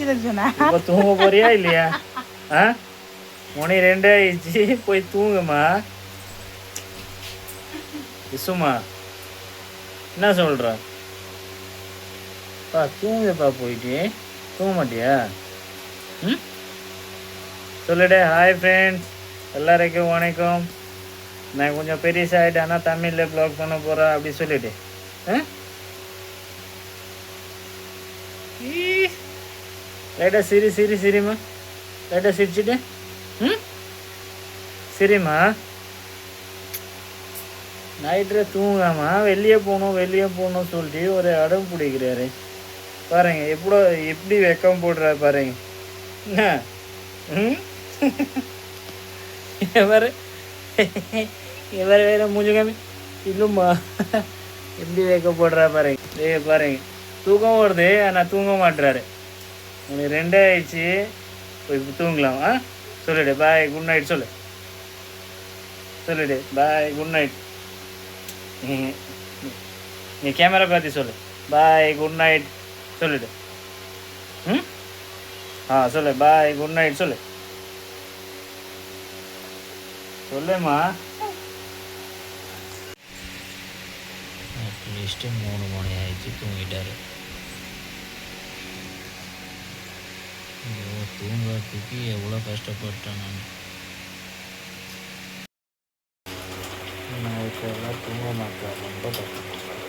தெரிஞ்சுனா இப்போ தூங்க போறியா இல்லையா ஆ மணி ரெண்டே ஆயிடுச்சு போய் தூங்குமா இசுமா என்ன சொல்ற பா தூங்குப்பா போயிட்டு தூங்க மாட்டியா ம் சொல்லுடே ஹாய் ஃப்ரெண்ட்ஸ் எல்லாருக்கும் வணக்கம் நான் கொஞ்சம் பெருசாகிட்டேன்னா தமிழில் ப்ளாக் பண்ண போகிறேன் அப்படி சொல்லிட்டு. லைட்டாக சிரி சிரி சிரிம்மா. லைட்டாக சிரிச்சுட்டு. ம்? சரிம்மா. நைட்டில் தூங்காமா வெளியே போகணும் வெளியே போகணும் சொல்லிட்டு ஒரு அடம் பிடிக்கிறாரு. பாருங்க எப்படோ எப்படி வெக்கம் போடுறாரு பாருங்க. என்ன? ம்? எவர் எவர் வேற மூஞ்சுகாமி இல்லைம்மா. எப்படி வைக்க போடுறா பாருங்க. டேய் பாருங்க. தூக்கம் வருது ஆனால் தூங்க மாட்டுறாரு உனக்கு ரெண்டே ஆயிடுச்சு. போய் தூங்கலாம். ஆ? சொல்லிடு. பாய் குட் நைட் சொல்லு. சொல்லிடு. பாய் குட் நைட் நீ கேமரா பார்த்து சொல்லு. பாய் குட் நைட் சொல்லிடு. ம்? ஆ சொல்லு. பாய் குட் நைட் சொல்லு. சொல்லுமா. அட்லீஸ்ட்டு மூணு மணி ஆயிடுச்சு தூங்கிட்டாரு ஐயோ தூங்குறதுக்கு எவ்வளோ கஷ்டப்பட்டேன் நான் நைட்டெல்லாம் தூங்க மாட்டேன் ரொம்ப கஷ்டப்பட்டேன்